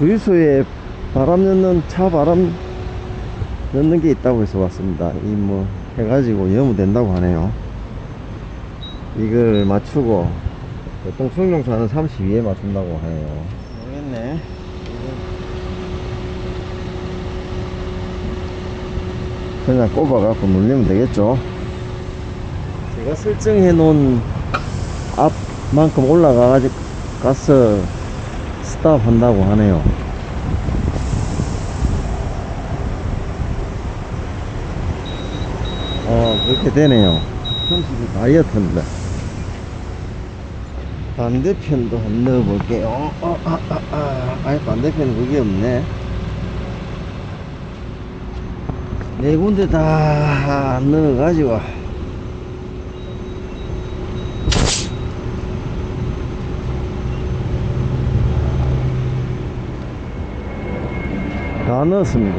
주유소에 바람 넣는 차 바람 넣는 게 있다고 해서 왔습니다. 이 뭐 해가지고 여무 된다고 하네요. 이걸 맞추고 똥충용차는 32에 맞춘다고 해요. 모르겠네. 그냥 꼽아갖고 눌리면 되겠죠. 제가 설정해 놓은 앞만큼 올라가가지고 가서 스탑 한다고 하네요. 어, 그렇게 되네요. 32 다이어트입니다. 반대편도 한번 넣어볼게요. 어, 어, 아, 아, 아. 아니, 반대편은 그게 없네. 네 군데 다 넣어가지고. 다 넣었습니다.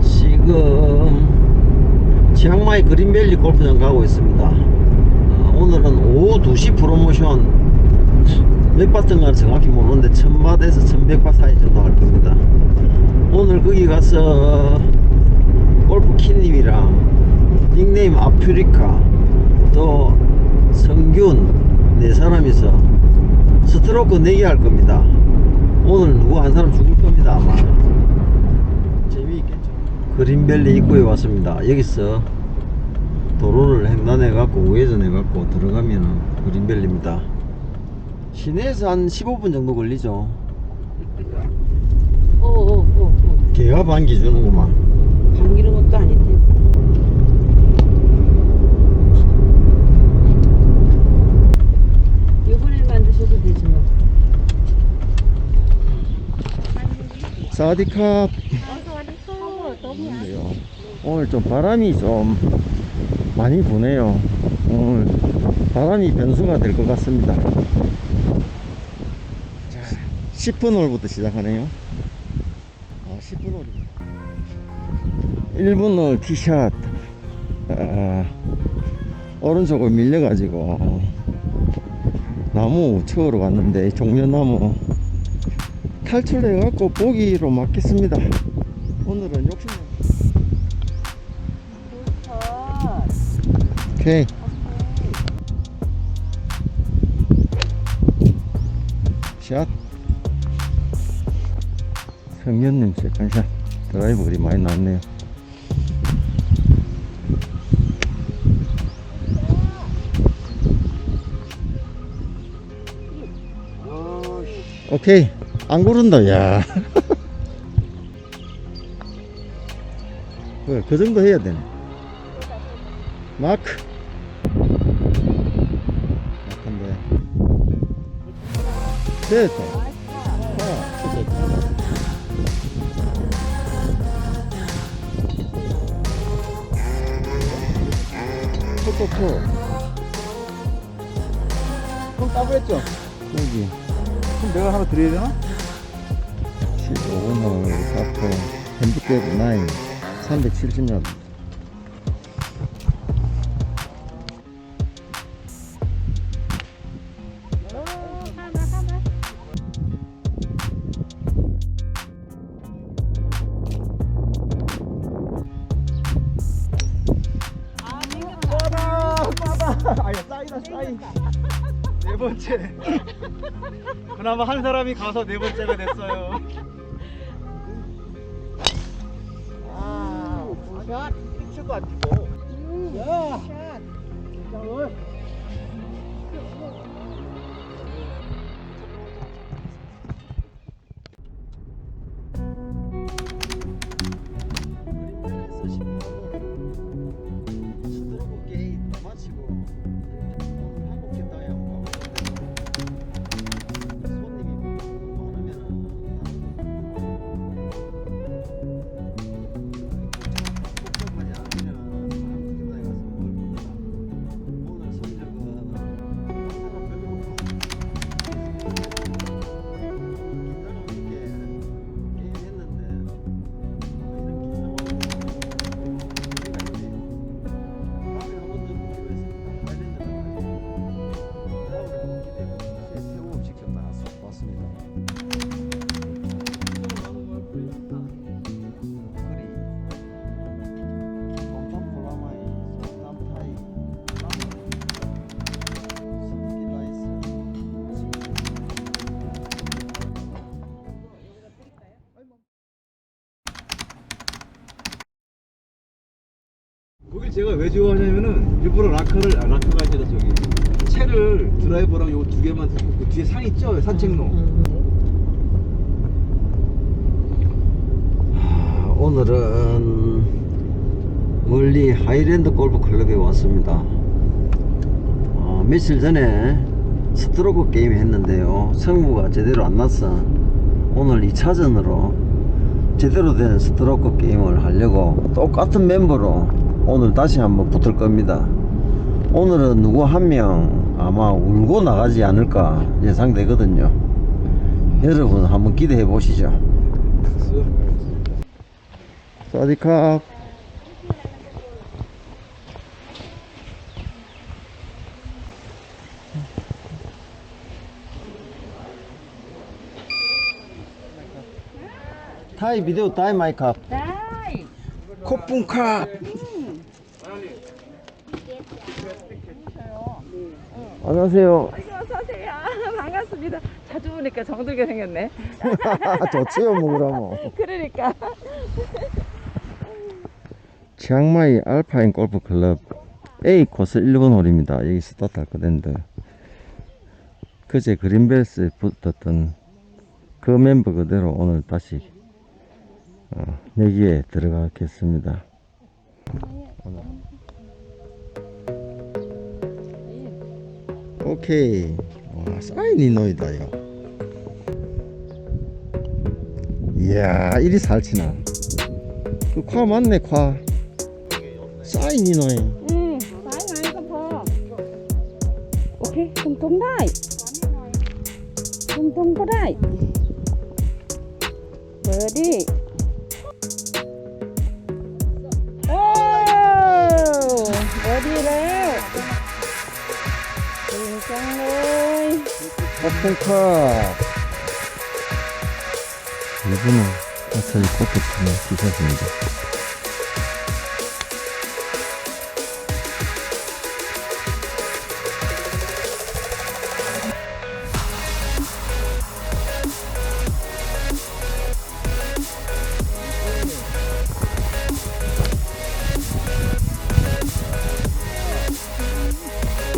지금 치앙마이 그린밸리 골프장 가고 있습니다. 아, 오늘은 오후 2시 프로모션 몇 바트인가는 정확히 모르는데 1000바트에서 1100바 사이 정도 할 겁니다. 오늘 거기 가서 골프 키님이랑 닉네임 아프리카 또 성균 네 사람이서 스트로크 4개 할 겁니다. 오늘 누구 한 사람 죽을 겁니다 아마. 재미있겠죠. 그린밸리 입구에 왔습니다. 여기서 도로를 횡단해 갖고 우회전해 갖고 들어가면은 그린밸리입니다. 시내에서 한 15분 정도 걸리죠. 어어어 개가 반기 주는구만. 당기는 것도 아닌데 요번에 만드셔도 되지 뭐 사디캅 좋은데요. 오늘 좀 바람이 좀 많이 부네요. 오늘 바람이 변수가 될 것 같습니다. 자 10분 홀부터 시작하네요. 아 10분 홀 1분 홀 티샷. 아, 오른쪽으로 밀려가지고 나무 우측으로 갔는데 종려나무 탈출해 갖고 보기로 맞겠습니다. 오늘은 욕심 오케이. 샷. 성현님 세컨샷. 드라이브 그리 많이 나왔네요. 오케이 안 구른다 야 그 정도 해야 되네 마크 약한데 됐다 아. 톡톡톡 그럼 따블했죠? 여기 그럼 내가 하나 드려야 되나? 15번 사포 핸드백 9 370년 빠다! 빠다! 아야 싸이다 싸이 네 번째 그나마 한 사람이 가서 네 번째가 됐어요 아 샷! 피치가 안 뛰고 야! 제가 왜 좋아하냐면은 일부러 라커를 아, 라커가 아니라 저기 채를 드라이버랑 요거 두 개만 그 뒤에 산 있죠 산책로 음. 아, 오늘은 멀리 하이랜드 골프 클럽에 왔습니다. 어, 며칠 전에 스트로크 게임 했는데요. 성부가 제대로 안 났어. 오늘 2차전으로 제대로 된 스트로크 게임을 하려고 똑같은 멤버로 오늘 다시 한번 붙을 겁니다. 오늘은 누구 한 명 아마 울고 나가지 않을까 예상되거든요. 여러분 한번 기대해 보시죠. 사디캅 타이 비디오 타이 마이캅 ได้ 코pun캅 안녕하세요 어서 오세요. 반갑습니다. 자주 보니까 정들게 생겼네. 뭐 그러면 그러니까. 치앙마이 알파인 골프 클럽 A 코스 1번 홀입니다. 여기 스타트 할 거랬는데 그제 그린벨스에 붙었던 그 멤버 그대로 오늘 다시 어, 내기에 들어가겠습니다. 오 오케이. 와 사인이 노이다 이거. 이야 이리 살치나. 그화 맞네 화 사인이 노이. 응 사인 아니까 봐 오케이 좀 동다이. 좀 동그라이. 버디. 이분은 아차리 코트 치는 티셔츠입니다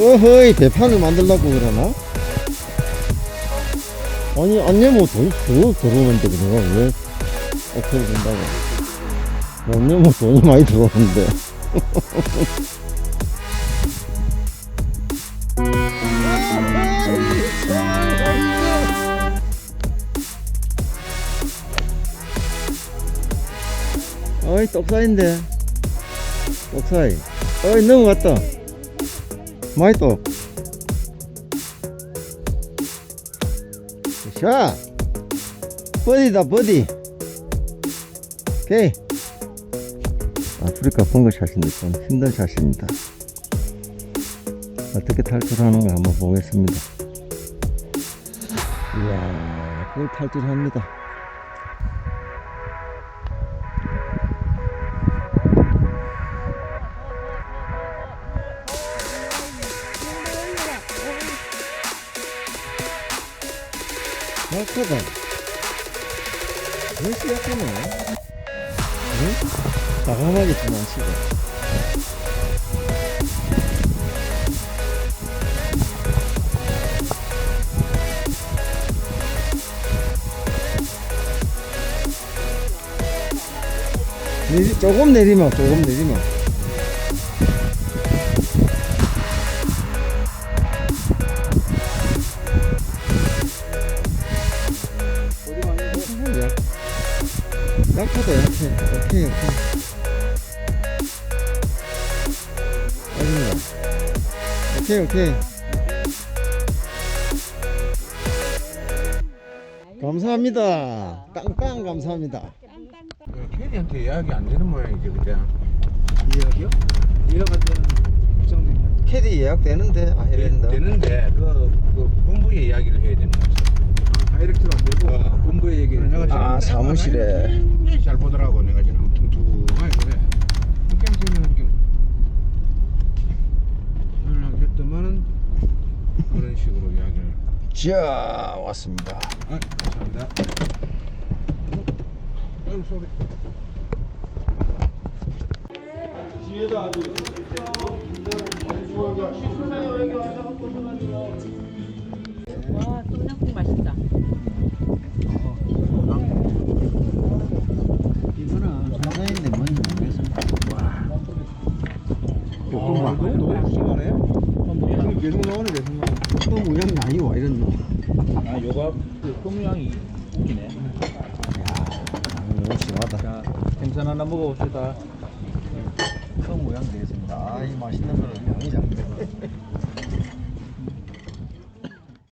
어허이 대판을 만들려고 그러나? 아니 안내면 돈이 더 들어오는데 그래가 왜 어떻게 된다고? 안내면 돈이 많이 들어오는데. 어이 똑사인데. 똑사이. 어이 넘어갔다 똑 샷! 버디다, 버디! 오케이. 아프리카 펑크 샷인데 좀 힘든 샷입니다. 어떻게 탈출하는가 한번 보겠습니다. 이야, 탈출합니다. 약하다. 왜 이렇게 약하노? 응? 과감하게 좀 하시고. 내리, 조금 내리마, 조금 내리마. 약하다, 약해. 오케이, 오케이. 아닙니다. 오케이, 오케이. 감사합니다. 빵빵 감사합니다. 캐디한테 예약이 안 되는 모양이지 그때 예약이요? 예약할 때는 확정되면 캐디 예약되는데 아 해야 된다. 되는데 그, 그 본부에 이야기를 해야 되는 거지 아, 다 이렉트로 안 되고 어. 본부에 얘기를 내가 지금 아, 사무실에. 굉장히 잘 보더라고. 내가 지금 퉁퉁하게 그래. 깽깽이는 지금 연락 했더만은 그런 식으로 이야기를. 자 왔습니다. 아 감사합니다. 아유 소리. 와, 똠양꿍 맛있다. 이거는 상당인데 뭔지 모르겠습니다. 아, 너무 너무 심하네. 계속 계속 나오네 계속 나오네. 또 모양이 아니와 이런 놈. 아 요가 그 흠양이 웃기네 너무 심하다. 자 생선 하나 먹어봅시다 큰 모양 되겠습니다. 아, 이 맛있는 거는 양이 작네.